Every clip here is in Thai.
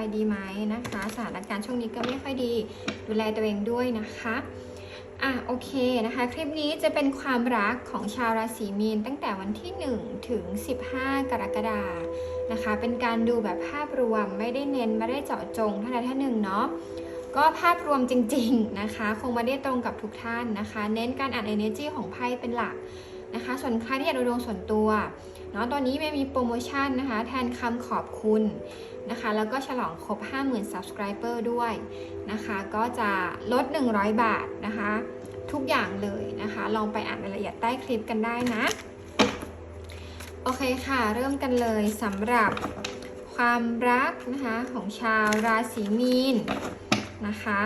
ายดีไหมนะคะ สถานการณ์ช่วงนี้ก็ไม่ค่อยดี ดูแลตัวเองด้วยนะคะอะโอเคนะคะ คลิปนี้จะเป็นความรักของชาวราศีมีน ตั้งแต่วันที่ 1 ถึง 15 กรกฎานะคะ เป็นการดูแบบภาพรวมไม่ได้เน้นไม่ได้เจาะจงท่านใดท่านหนึ่งเนาะก็ภาพรวมจริง ๆนะคะ คงไม่ได้ตรงกับทุกท่านนะคะ เน้นการอ่าน energy ของไพ่เป็นหลัก นะคะ ส่วนใครที่อยากดูดวงส่วนตัวเนาะตอนนี้ไม่มีโปรโมชั่นนะคะ แทนคำขอบคุณนะคะ แล้วก็ฉลองครบ 50,000 subscriber ด้วยนะคะ ก็จะลด 100 บาทนะคะ ทุกอย่างเลยนะคะ ลองไปอ่านรายละเอียดใต้คลิปกันได้นะ โอเคค่ะ เริ่มกันเลยสำหรับความรักนะคะของชาวราศีมีนนะคะ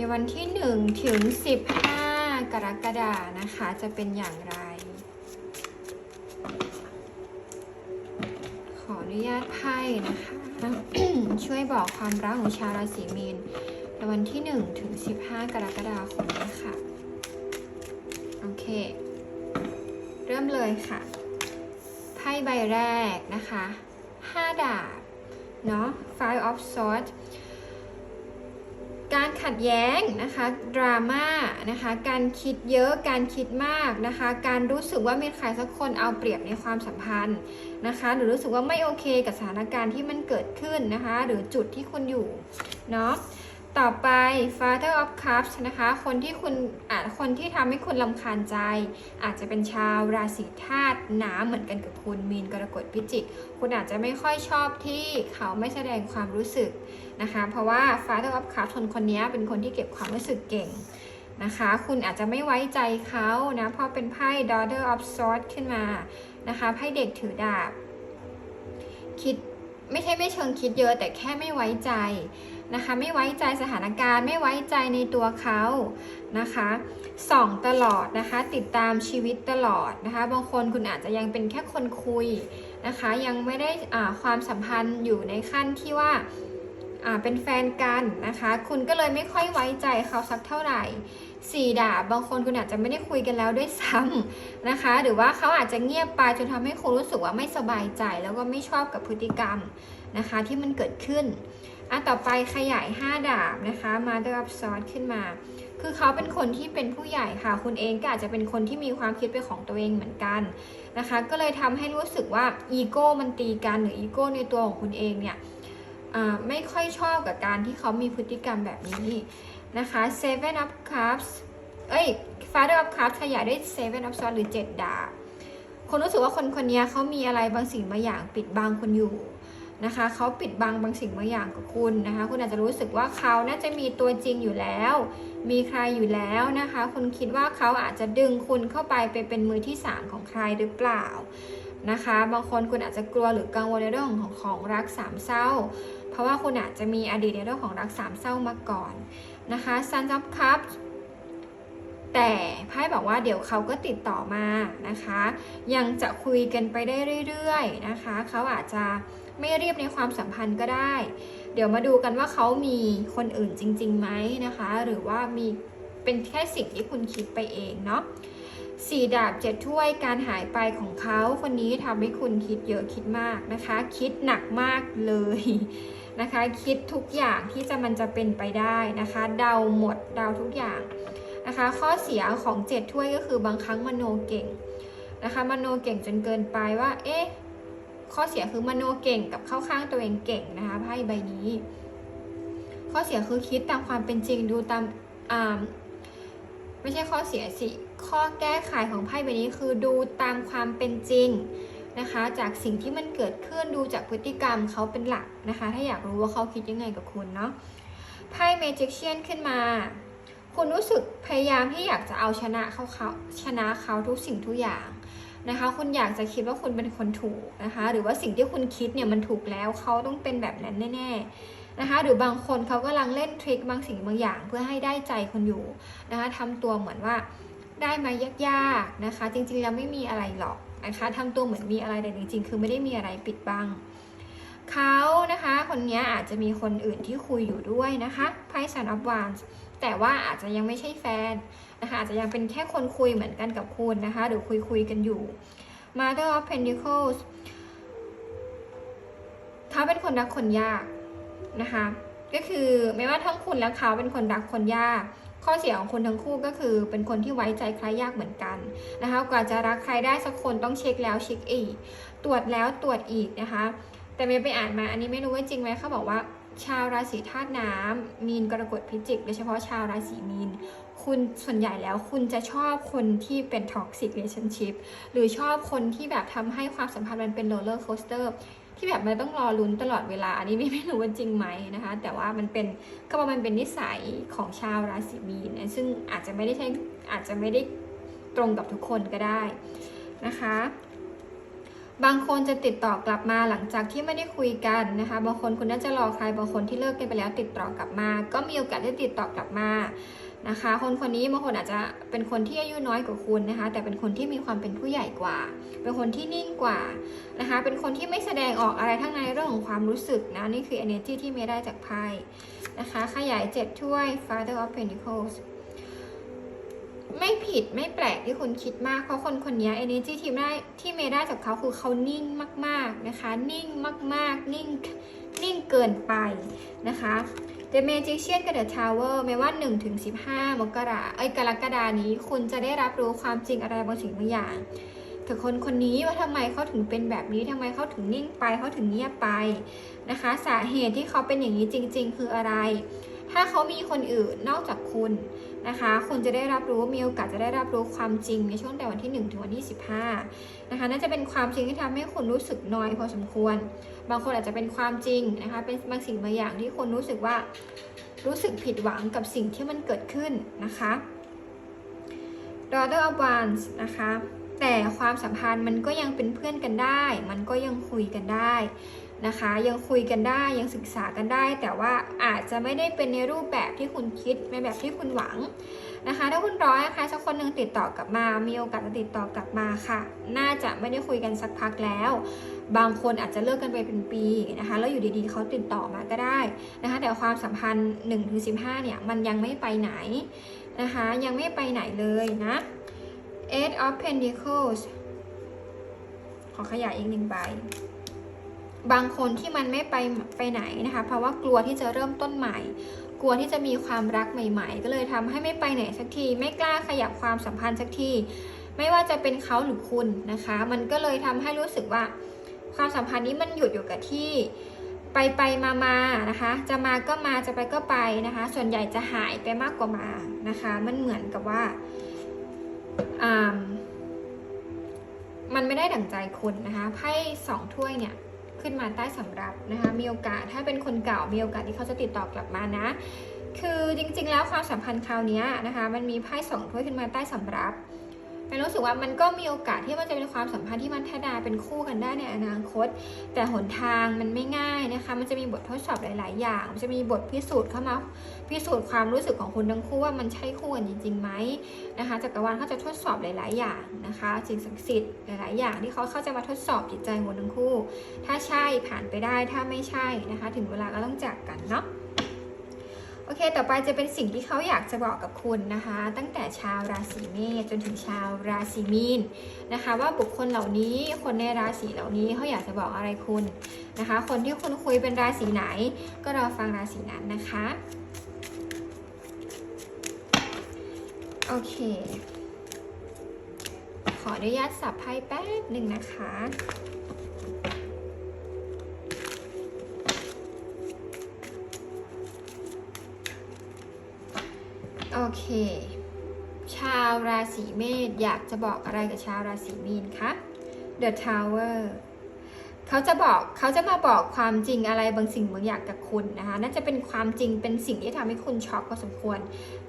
ในวันที่ 1 ถึง 15 กรกฎานะคะ จะเป็นอย่างไร ขออนุญาตไพ่นะคะ ช่วยบอกความรักของชาวราศีมีนในวันที่ 1 ถึง 15 กรกฎาคมนี้ค่ะ โอเค เริ่มเลยค่ะ ไพ่ใบแรกนะคะ 5 ดาบ เนาะ Five of Swords การขัดแย้งนะคะดราม่านะคะการคิดเยอะการคิดมากนะคะการรู้สึกว่ามีใครสักคนเอาเปรียบในความสัมพันธ์นะคะหรือรู้สึกว่าไม่โอเคกับสถานการณ์ที่มันเกิดขึ้นนะคะหรือจุดที่คุณอยู่เนาะ ต่อไป Father of Cups นะคะ คนที่คุณอาจคนที่ทำให้คุณลำคาญใจ อาจจะเป็นชาวราศีธาตุน้ำเหมือนกันกับคุณมีนกรกฎพิจิก คุณอาจจะไม่ค่อยชอบที่เขาไม่แสดงความรู้สึกนะคะ เพราะว่า Father of Cups คนคนนี้เป็นคนที่เก็บความรู้สึกเก่งนะคะ คุณอาจจะไม่ไว้ใจเขานะ เพราะเป็นไพ่ Daughter of Swords ขึ้นมานะคะ ไพ่เด็กถือดาบ คิด ไม่ใช่ไม่เชิงคิดเยอะ แต่แค่ไม่ไว้ใจนะคะ ไม่ไว้ใจสถานการณ์ ไม่ไว้ใจในตัวเขานะคะส่องตลอดนะคะ ติดตามชีวิตตลอดนะคะ บางคนคุณอาจจะยังเป็นแค่คนคุยนะคะ ยังไม่ได้ความสัมพันธ์อยู่ในขั้นที่ว่าอ่าเป็นแฟนกันนะคะ คุณก็เลยไม่ค่อยไว้ใจเขาสักเท่าไหร่ สี่ดาบบางคนคุณอาจจะไม่ได้คุยกันแล้วด้วยซ้ำนะคะ หรือว่าเขาอาจจะเงียบไปจนทำให้คุณรู้สึกว่าไม่สบายใจ แล้วก็ไม่ชอบกับพฤติกรรมนะคะ ที่มันเกิดขึ้นอะต่อไปขยาย 5 ดาบนะคะมาดรับซอสขึ้นมา คือเขาเป็นคนที่เป็นผู้ใหญ่ค่ะ คุณเองก็อาจจะเป็นคนที่มีความคิดเป็นของตัวเองเหมือนกันนะคะ ก็เลยทำให้รู้สึกว่าอีโก้มันตีกันหรืออีโก้ในตัวของคุณเองเนี่ยไม่ค่อยชอบกับการที่เขามีพฤติกรรมแบบนี้ นะคะ Seven of Cups เอ้ย Father of Cups ขยายด้วย Seven of Swords หรือ 7 ดาบคนรู้สึกว่าคนคนนี้เขามีอะไรบางสิ่งบางอย่างปิดบังคุณอยู่นะคะเขาปิดบังบางสิ่งบางอย่างกับคุณนะคะ คุณอาจจะรู้สึกว่าเขาน่าจะมีตัวจริงอยู่แล้ว มีใครอยู่แล้วนะคะ คุณคิดว่าเขาอาจจะดึงคุณเข้าไปไปเป็นมือที่ 3 ของใครหรือเปล่านะคะ บางคนคุณอาจจะกลัวหรือกังวลในเรื่องของของรักสามเศร้า เพราะว่าคุณอาจจะมีอดีตในเรื่องของรักสามเศร้ามาก่อน นะคะ Sun of Cups แต่ไพ่บอกว่าเดี๋ยวเขาก็ติดต่อมานะคะ ยังจะคุยกันไปได้เรื่อยๆนะคะ เขาอาจจะไม่เรียบในความสัมพันธ์ก็ได้ เดี๋ยวมาดูกันว่าเขามีคนอื่นจริงๆไหมนะคะ หรือว่ามีเป็นแค่สิ่งที่คุณคิดไปเองเนาะสี่ดาบเจ็ดถ้วยการหายไปของเขาคนนี้ทำให้คุณคิดเยอะคิดมากนะคะ คิดหนักมากเลย นะคะ คิดทุกอย่างที่จะมันจะเป็นไปได้นะคะ เดาหมดเดาทุกอย่างนะคะ ข้อเสียของเจ็ดถ้วยก็คือบางครั้งมโนเก่งนะคะมโนเก่งจนเกินไปว่า เอ๊ะข้อเสียคือมโนเก่งกับเข้าข้างตัวเองเก่งนะคะไพ่ใบนี้ ข้อเสียคือคิดตามความเป็นจริงดูตามอ่าไม่ใช่ข้อเสียสิข้อแก้ไขของไพ่ใบนี้คือดูตามความเป็นจริง นะคะ จากสิ่งที่มันเกิดขึ้นดูจากพฤติกรรมเขาเป็นหลักนะคะ ถ้าอยากรู้ว่าเขาคิดยังไงกับคุณเนาะไพ่เมจิกเชียนขึ้นมา คุณรู้สึกพยายามที่อยากจะเอาชนะเขาเขาชนะเขาทุกสิ่งทุกอย่างนะคะ คุณอยากจะคิดว่าคุณเป็นคนถูกนะคะ หรือว่าสิ่งที่คุณคิดเนี่ยมันถูกแล้วเขาต้องเป็นแบบนั้นแน่ๆนะคะ หรือบางคนเขากำลังเล่นทริคบางสิ่งบางอย่าง เพื่อให้ได้ใจคุณอยู่นะคะทำตัวเหมือนว่าได้มายากๆนะคะ จริงๆแล้วไม่มีอะไรหรอก นะคะทำตัวเหมือนมีอะไรแต่จริงๆคือไม่ได้มีอะไรปิดบังเขานะคะคนนี้อาจจะมีคนอื่นที่คุยอยู่ด้วยนะคะไพ่ Sun of Wands แต่ว่าอาจจะยังไม่ใช่แฟนนะคะอาจจะยังเป็นแค่คนคุยเหมือนกันกับคุณนะคะหรือคุยคุยกันอยู่ Mother of Pentacles เขาเป็นคนรักคนยากนะคะ ก็คือไม่ว่าทั้งคุณและเขาเป็นคนรักคนยาก ข้อเสียของคนทั้งคู่ก็คือ เป็นคนที่ไว้ใจใครยากเหมือนกันนะคะ กว่าจะรักใครได้สักคนต้องเช็คแล้วเช็คอีก ตรวจแล้วตรวจอีกนะคะ แต่เมย์ไปอ่านมาอันนี้ไม่รู้ว่าจริงไหมเขาบอกว่า ชาวราศีธาตุน้ำมีนกรกฎพิจิกโดยเฉพาะชาวราศีมีนคุณส่วนใหญ่แล้วคุณจะชอบคนที่เป็น toxic relationship หรือชอบคนที่แบบทำให้ความสัมพันธ์มันเป็น roller coaster ที่แบบมันต้องรอลุ้นตลอดเวลา อันนี้ไม่ไม่รู้ว่าจริงไหมนะคะ แต่ว่ามันเป็นก็ว่ามันเป็นนิสัยของชาวราศีมีนนะซึ่งอาจจะไม่ได้ใช่อาจจะไม่ได้ตรงกับทุกคนก็ได้นะคะ บางคนจะติดต่อกลับมาหลังจากที่ไม่ได้คุยกันนะคะ บางคนคุณน่าจะรอใครบางคนที่เลิกกันไปแล้วติดต่อกลับมา ก็มีโอกาสได้ติดต่อกลับมา นะคะ คนคนนี้บางคนอาจจะเป็นคนที่อายุน้อยกว่าคุณนะคะ แต่เป็นคนที่มีความเป็นผู้ใหญ่กว่า เป็นคนที่นิ่งกว่านะคะ เป็นคนที่ไม่แสดงออกอะไรทั้งในเรื่องของความรู้สึกนะ นี่คือ energy ที่ไม่ได้จากไพ่นะคะ ขยายเจ็ดถ้วย Father of Pentacles ไม่ผิดไม่แปลกที่คุณคิดมาก เพราะคนคนนี้ energy ที่ได้ที่เมย์ได้จากเขาคือเขานิ่งมาก ๆนะคะ นิ่งมาก ๆ นิ่งนิ่งเกินไปนะคะ The Magician กับ The Tower แม้ว่า1ถึง15 มกราเอ้ยกรกฎานี้ คุณจะได้รับรู้ความจริงอะไรบางสิ่งบางอย่างถึงคนคนนี้ว่าทำไมเขาถึงเป็นแบบนี้ทำไมเขาถึงนิ่งไปเขาถึงเงียบไปนะคะ สาเหตุที่เขาเป็นอย่างนี้จริง ๆ คืออะไร ถ้าเขามีคนอื่นนอกจากคุณนะคะ คุณจะได้รับรู้มีโอกาสจะได้รับรู้ความจริงในช่วงแต่วันที่ 1 ถึงวันที่ 15 นะคะ น่าจะเป็นความจริงที่ทำให้คุณรู้สึกน้อยพอสมควร บางคนอาจจะเป็นความจริงนะคะ เป็นบางสิ่งบางอย่างที่คุณรู้สึกว่ารู้สึกผิดหวังกับสิ่งที่มันเกิดขึ้นนะคะ Daughter of Wands นะคะแต่ความสัมพันธ์มันก็ยังเป็นเพื่อนกันได้ มันก็ยังคุยกันได้ นะคะ ยังคุยกันได้ยังศึกษากันได้ แต่ว่าอาจจะไม่ได้เป็นในรูปแบบที่คุณคิดในแบบที่คุณหวังนะคะ ถ้าคุณร้อยนะคะสักคนหนึ่งติดต่อกลับมา มีโอกาสจะติดต่อกลับมาค่ะ น่าจะไม่ได้คุยกันสักพักแล้ว บางคนอาจจะเลิกกันไปเป็นปีนะคะ แล้วอยู่ดีๆเขาติดต่อมาก็ได้นะคะ แต่ความสัมพันธ์1-15เนี่ยมันยังไม่ไปไหนนะคะ ยังไม่ไปไหนเลยนะ Eight of Pentacles ขอขยายอีกหนึ่งใบ บางคนที่มันไม่ไปไปไหนนะคะ เพราะว่ากลัวที่จะเริ่มต้นใหม่ กลัวที่จะมีความรักใหม่ ๆ ก็เลยทำให้ไม่ไปไหนสักที ไม่กล้าขยับความสัมพันธ์สักที ไม่ว่าจะเป็นเขาหรือคุณนะคะ มันก็เลยทำให้รู้สึกว่า ความสัมพันธ์นี้มันหยุดอยู่กับที่ไปไปมามานะคะ จะมาก็มาจะไปก็ไปนะคะ ส่วนใหญ่จะหายไปมากกว่ามานะคะ มันเหมือนกับว่าอ่ามันไม่ได้ดั่งใจคุณนะคะไพ่สองถ้วยเนี่ย ขึ้นมาใต้สำรับนะคะ มีโอกาสถ้าเป็นคนเก่ามีโอกาสที่เขาจะติดต่อกลับมานะ คือจริงๆแล้วความสัมพันธ์คราวนี้นะคะ มันมีไพ่สองถ้วยขึ้นมาใต้สำรับ มันรู้สึกว่ามันก็มีโอกาสที่มันจะเป็นความสัมพันธ์ที่มันพัฒนาเป็นคู่กันได้ในอนาคต แต่หนทางมันไม่ง่ายนะคะ มันจะมีบททดสอบหลาย ๆ อย่าง มันจะมีบทพิสูจน์เข้ามาพิสูจน์ความรู้สึกของคุณทั้งคู่ว่ามันใช่คู่กันจริงๆไหมนะคะจักรวาลเขาจะทดสอบหลาย ๆ อย่างนะคะสิ่งศักดิ์สิทธิ์หลาย ๆ อย่างที่เขาเขาจะมาทดสอบจิตใจของทั้งคู่ ถ้าใช่ผ่านไปได้ถ้าไม่ใช่นะคะ ถึงเวลาก็ต้องจากกันเนาะ โอเค ต่อไปจะเป็นสิ่งที่เขาอยากจะบอกกับคุณนะคะ ตั้งแต่ชาวราศีเมษจนถึงชาวราศีมีนนะคะ ว่าบุคคลเหล่านี้คนในราศีเหล่านี้เขาอยากจะบอกอะไรคุณนะคะ คนที่คุณคุยเป็นราศีไหน ก็รอฟังราศีนั้นนะคะโอเค ขออนุญาตสับไพ่แป๊บหนึ่งนะคะ เค ชาวราศีเมษอยากจะบอกอะไรกับชาวราศีมีนคะ The Tower เขาจะบอกเขาจะมาบอกความจริงอะไรบางสิ่งบางอย่างกับคุณนะคะน่าจะเป็นความจริงเป็นสิ่งที่ทำให้คุณช็อกพอสมควร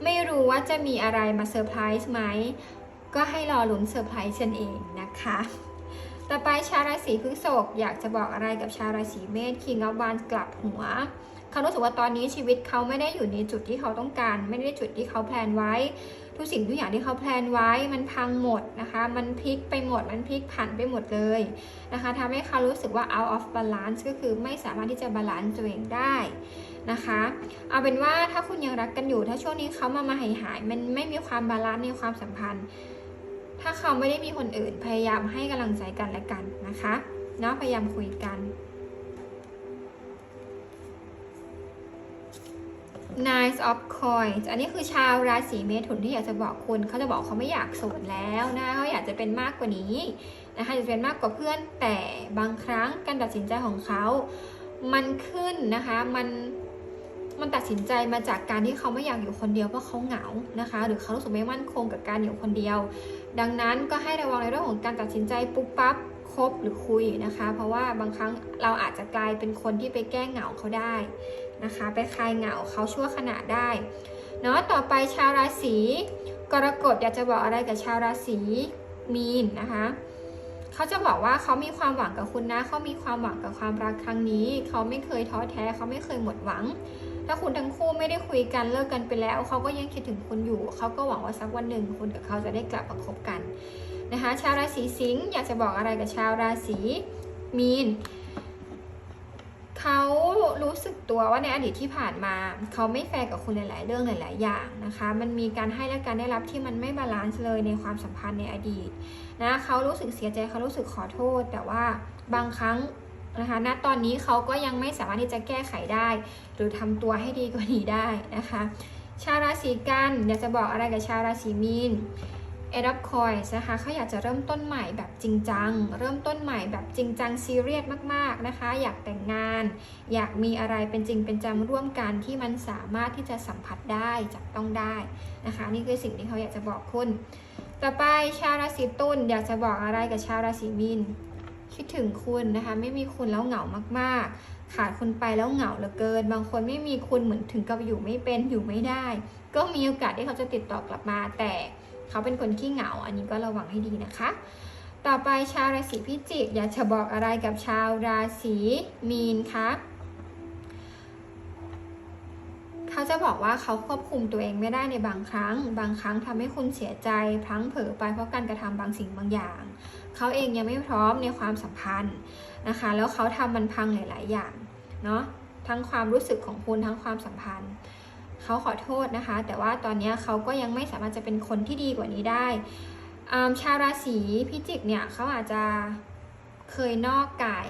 ไม่รู้ว่าจะมีอะไรมาเซอร์ไพรส์ไหมก็ให้รอลุ้นเซอร์ไพรส์ฉันเองนะคะ ต่อไปชาวราศีพฤษภอยากจะบอกอะไรกับชาวราศีเมษ King of Wands กลับหัว เขารู้สึกว่าตอนนี้ชีวิตเขาไม่ได้อยู่ในจุดที่เขาต้องการ ไม่ได้จุดที่เขาแพลนไว้ ทุกสิ่งทุกอย่างที่เขาแพลนไว้มันพังหมดนะคะ มันพลิกไปหมด มันพลิกผันไปหมดเลยนะคะทำให้เขารู้สึกว่า out of balance ก็คือไม่สามารถที่จะบาลานซ์ตัวเองได้นะคะ เอาเป็นว่าถ้าคุณยังรักกันอยู่ ถ้าช่วงนี้เขามามาหายหาย มันไม่มีความบาลานซ์ในความสัมพันธ์ ถ้าเขาไม่ได้มีคนอื่นพยายามให้กำลังใจกันและกันนะคะเนาะพยายามคุยกัน Nine of Coins อันนี้คือชาวราศีเมถุนที่อยากจะบอกคุณ เขาจะบอกเขาไม่อยากโสดแล้วนะเขาอยากจะเป็นมากกว่านี้นะคะจะเป็นมากกว่าเพื่อนแต่บางครั้งการตัดสินใจของเขา มันขึ้นนะคะมันมันตัดสินใจมาจากการที่เขาไม่อยากอยู่คนเดียวเพราะเขาเหงานะคะ หรือเขารู้สึกไม่มั่นคงกับการอยู่คนเดียว ดังนั้นก็ให้ระวังในเรื่องของการตัดสินใจปุ๊บปั๊บคบหรือคุยนะคะ เพราะว่าบางครั้งเราอาจจะกลายเป็นคนที่ไปแก้เหงาเขาได้ นะคะ ไปคลายเหงาเขาชั่วขณะได้เนาะต่อไปชาวราศีกรกฎอยากจะบอกอะไรกับชาวราศีมีนนะคะเขาจะบอกว่าเขามีความหวังกับคุณนะเขามีความหวังกับความรักครั้งนี้ เขาไม่เคยท้อแท้เขาไม่เคยหมดหวัง ถ้าคุณทั้งคู่ไม่ได้คุยกันเลิกกันไปแล้วเขาก็ยังคิดถึงคุณอยู่เขาก็หวังว่าสักวันหนึ่งคุณกับเขาจะได้กลับมาคบกันนะคะ ชาวราศีสิงห์อยากจะบอกอะไรกับชาวราศีมีน เขารู้สึกตัวว่าในอดีตที่ผ่านมาเขาไม่แฟร์กับคุณหลาย ๆ เรื่องหลาย ๆ อย่างนะคะ มันมีการให้และการได้รับที่มันไม่บาลานซ์เลยในความสัมพันธ์ในอดีตนะเขารู้สึกเสียใจเขารู้สึกขอโทษ แต่ว่าบางครั้งนะคะณตอนนี้เขาก็ยังไม่สามารถที่จะแก้ไขได้ หรือทำตัวให้ดีกว่านี้ได้นะคะ ชาวราศีกันอยากจะบอกอะไรกับชาวราศีมีน เอรับคอยนะคะเขาอยากจะเริ่มต้นใหม่แบบจริงจัง เริ่มต้นใหม่แบบจริงจังซีเรียสมากๆนะคะ อยากแต่งงาน อยากมีอะไรเป็นจริงเป็นจังร่วมกันที่มันสามารถที่จะสัมผัสได้จับต้องได้นะคะ นี่คือสิ่งที่เขาอยากจะบอกคุณ ต่อไปชาวราศีตุลอยากจะบอกอะไรกับชาวราศีมีนคิดถึงคุณนะคะ ไม่มีคุณแล้วเหงามากๆ ขาดคุณไปแล้วเหงาเหลือเกิน บางคนไม่มีคุณเหมือนถึงกับอยู่ไม่เป็นอยู่ไม่ได้ ก็มีโอกาสที่เขาจะติดต่อกลับมาแต่ เขาเป็นคนขี้เหงา อันนี้ก็ระวังให้ดีนะคะ ต่อไปชาวราศีพิจิก อยากจะบอกอะไรกับชาวราศีมีนคะเขาจะบอกว่าเขาควบคุมตัวเองไม่ได้ในบางครั้ง บางครั้งทำให้คุณเสียใจพลั้งเผลอไปเพราะการกระทำบางสิ่งบางอย่าง เขาเองยังไม่พร้อมในความสัมพันธ์นะคะ แล้วเขาทำมันพังหลาย ๆ อย่างเนาะทั้งความรู้สึกของคุณทั้งความสัมพันธ์ เขาขอโทษนะคะ แต่ว่าตอนนี้เขาก็ยังไม่สามารถจะเป็นคนที่ดีกว่านี้ได้ชาวราศีพิจิกเนี่ยเขาอาจจะเคยนอกกาย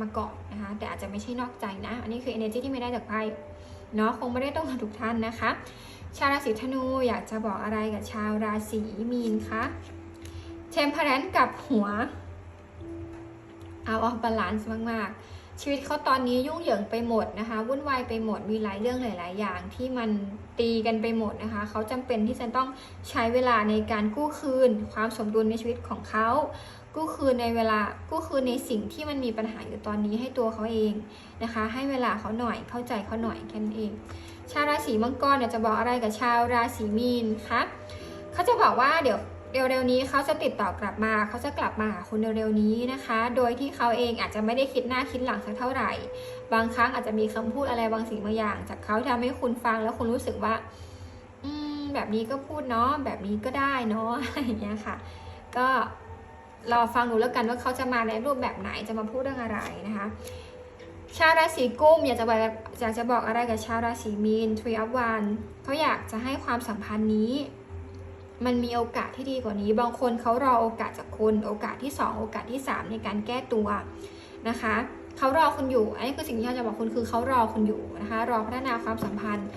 มาก่อนนะคะ แต่อาจจะไม่ใช่นอกใจนะ อันนี้คือ energy ที่ไม่ได้จากไพ่เนาะคงไม่ได้ต้องกับทุกท่านนะคะ ชาวราศีธนูอยากจะบอกอะไรกับชาวราศีมีนคะเทมเพลนกับหัวเอาออกบาลานซ์มากๆ ชีวิตเขาตอนนี้ยุ่งเหยิงไปหมดนะคะ วุ่นวายไปหมดมีหลายเรื่องหลาย ๆ อย่างที่มันตีกันไปหมดนะคะ เขาจำเป็นที่จะต้องใช้เวลาในการกู้คืน ความสมดุลในชีวิตของเขากู้คืนในเวลากู้คืนในสิ่งที่มันมีปัญหาอยู่ตอนนี้ให้ตัวเขาเองนะคะ ให้เวลาเขาหน่อยเข้าใจเขาหน่อยแค่นั้นเอง ชาวราศีมังกรเนี่ยจะบอกอะไรกับชาวราศีมีนคะเขาจะบอกว่าเดี๋ยว เร็วๆนี้เขาจะติดต่อกลับมาเขาจะกลับมาหาคุณเร็วๆนี้นะคะ โดยที่เขาเองอาจจะไม่ได้คิดหน้าคิดหลังสักเท่าไหร่ บางครั้งอาจจะมีคำพูดอะไรบางสิ่งบางอย่าง จากเขาที่ทำให้คุณฟังแล้วคุณรู้สึกว่า อืมแบบนี้ก็พูดเนาะแบบนี้ก็ได้เนาะอะไรอย่างเงี้ยค่ะ ก็รอฟังดูแล้วกันว่าเขาจะมาในรูปแบบไหนจะมาพูดเรื่องอะไรนะคะ ชาวราศีกุมอยากจะบอกอยากจะบอกอะไรกับชาวราศีมีนทรีอัพวันเขาอยากจะให้ความสัมพันธ์นี้ มันมีโอกาสที่ดีกว่านี้ บางคนเขารอโอกาสจากคุณ โอกาสที่ 2 โอกาสที่ 3 ในการแก้ตัวนะคะเขารอคุณอยู่ อันนี้คือสิ่งที่เขาจะบอกคุณคือเขารอคุณอยู่นะคะ รอพัฒนาความสัมพันธ์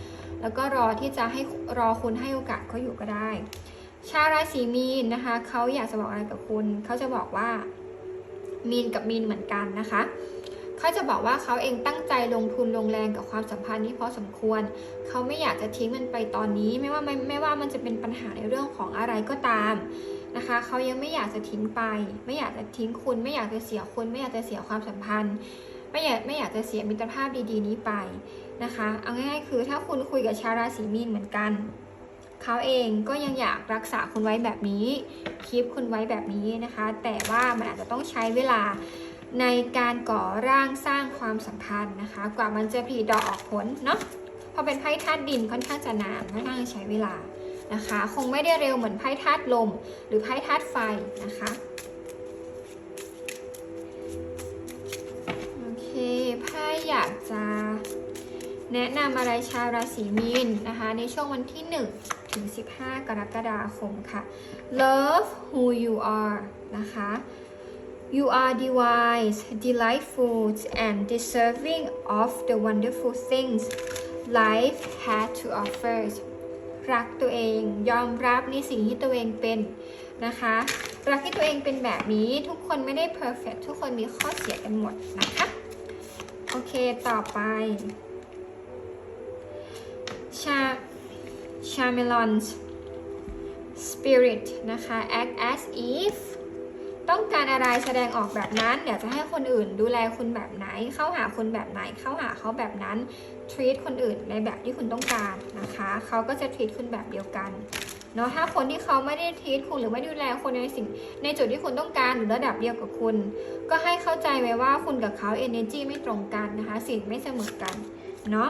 แล้วก็รอที่จะให้รอคุณให้โอกาสเขาอยู่ก็ได้ ชาวราศีมีนนะคะเขาอยากจะบอกอะไรกับคุณ เขาจะบอกว่ามีนกับมีนเหมือนกันนะคะ เขาจะบอกว่าเขาเองตั้งใจลงทุนลงแรงกับความสัมพันธ์นี้พอสมควร เขาไม่อยากจะทิ้งมันไปตอนนี้ ไม่ว่าไม่ไม่ว่ามันจะเป็นปัญหาในเรื่องของอะไรก็ตามนะคะ เขายังไม่อยากจะทิ้งไป ไม่อยากจะทิ้งคุณ ไม่อยากจะเสียคุณ ไม่อยากจะเสียความสัมพันธ์ ไม่อยากไม่อยากจะเสียมิตรภาพดีๆนี้ไปนะคะ เอาง่ายๆคือถ้าคุณคุยกับชาวราศีมีนเหมือนกันเขาเองก็ยังอยากรักษาคุณไว้แบบนี้คีปคุณไว้แบบนี้นะคะ แต่ว่ามันอาจจะต้องใช้เวลา ในการก่อร่างสร้างความสัมพันธ์นะคะ กว่ามันจะผลิดอกออกผลเนาะพอเป็นไพ่ธาตุดินค่อนข้างจะนานค่อนข้างใช้เวลานะคะ คงไม่ได้เร็วเหมือนไพ่ธาตุลม หรือไพ่ธาตุไฟนะคะโอเคไพ่อยากจะแนะนำอะไรชาวราศีมีนนะคะ ในช่วงวันที่ 1 ถึง 15 กรกฎาคมค่ะ Love who you are นะคะ You are divine, delightful, and deserving of the wonderful things life had to offer. รักตัวเองยอมรับในสิ่งที่ตัวเองเป็นนะคะ รักที่ตัวเองเป็นแบบนี้ทุกคนไม่ได้ perfect ทุกคนมีข้อเสียกันหมดนะคะ โอเคต่อไปชาชาเมลอน spirit นะคะ act as if ต้องการอะไรแสดงออกแบบนั้น อยากจะให้คนอื่นดูแลคุณแบบไหน เข้าหาคุณแบบไหน เข้าหาเขาแบบนั้น treat คนอื่นในแบบที่คุณต้องการนะคะ เขาก็จะ treat คุณแบบเดียวกันเนาะถ้าคนที่เขาไม่ได้ treat คุณหรือไม่ดูแลคนในสิ่งในจุดที่คุณต้องการหรือระดับเดียวกับคุณ ก็ให้เข้าใจไว้ว่าคุณกับเขา energy ไม่ตรงกันนะคะ สิ่งไม่เสมอกันเนาะ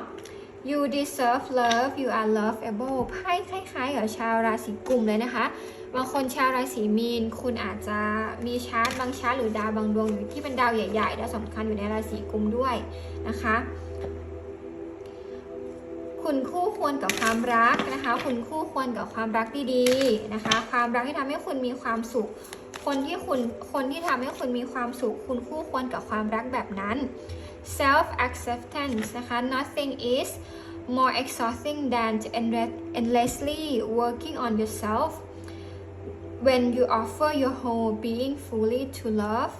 you deserve love you are lovable ไพ่คล้ายๆกับชาวราศีกุมเลยนะคะ บางคนชาวราศีมีน คุณอาจจะมีชาร์ตบางชาร์ตหรือดาวบางดวงอยู่ที่เป็นดาวใหญ่ๆดาวสำคัญอยู่ในราศีกุมด้วยนะคะ คุณคู่ควรกับความรักนะคะ คุณคู่ควรกับความรักดีๆนะคะ ความรักที่ทำให้คุณมีความสุข คนที่คุณคนที่ทำให้คุณมีความสุข คุณคู่ควรกับความรักแบบนั้น self acceptance นะคะ nothing is more exhausting than to endlessly working on yourself when you offer your whole being fully to love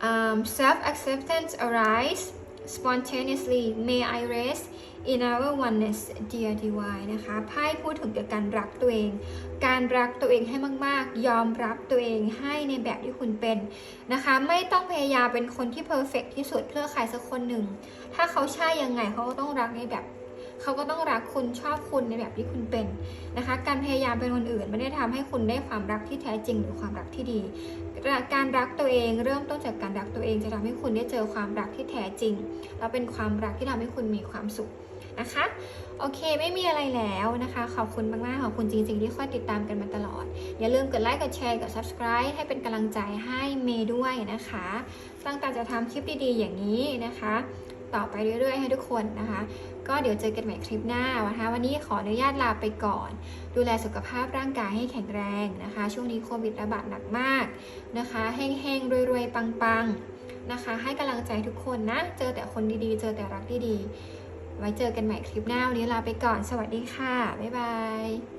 um, self-acceptance arise spontaneously may I rest in our oneness dear divine นะคะไพ่พูดถึงเกี่ยวกับการรักตัวเอง การรักตัวเองให้มาก ๆ ยอมรับตัวเองให้ในแบบที่คุณเป็นนะคะ ไม่ต้องพยายามเป็นคนที่เพอร์เฟกที่สุดเพื่อใครสักคนหนึ่ง ถ้าเขาใช่ยังไงเขาก็ต้องรักในแบบ เขาก็ต้องรักคุณชอบคุณในแบบที่คุณเป็นนะคะ การพยายามเป็นคนอื่นไม่ได้ทำให้คุณได้ความรักที่แท้จริงหรือความรักที่ดี การรักตัวเองเริ่มต้นจากการรักตัวเองจะทำให้คุณได้เจอความรักที่แท้จริง แล้วเป็นความรักที่ทำให้คุณมีความสุขนะคะ โอเคไม่มีอะไรแล้วนะคะ ขอบคุณมากๆขอบคุณจริงๆที่คอยติดตามกันมาตลอด อย่าลืมกดไลค์กดแชร์กด subscribe ให้เป็นกำลังใจให้เมย์ด้วยนะคะตั้งแต่จะทำคลิปดีๆอย่างนี้นะคะ ต่อไปเรื่อยๆ ให้ทุกคนนะคะ ก็เดี๋ยวเจอกันใหม่คลิปหน้านะคะ วันนี้ขออนุญาตลาไปก่อน ดูแลสุขภาพร่างกายให้แข็งแรงนะคะ ช่วงนี้โควิดระบาดหนักมากนะคะเฮงๆรวยๆ ปังๆนะคะ ให้กำลังใจทุกคนนะ เจอแต่คนดีๆ เจอแต่รักดีๆ ไว้เจอกันใหม่คลิปหน้าวันนี้ลาไปก่อน สวัสดีค่ะ บ๊ายบาย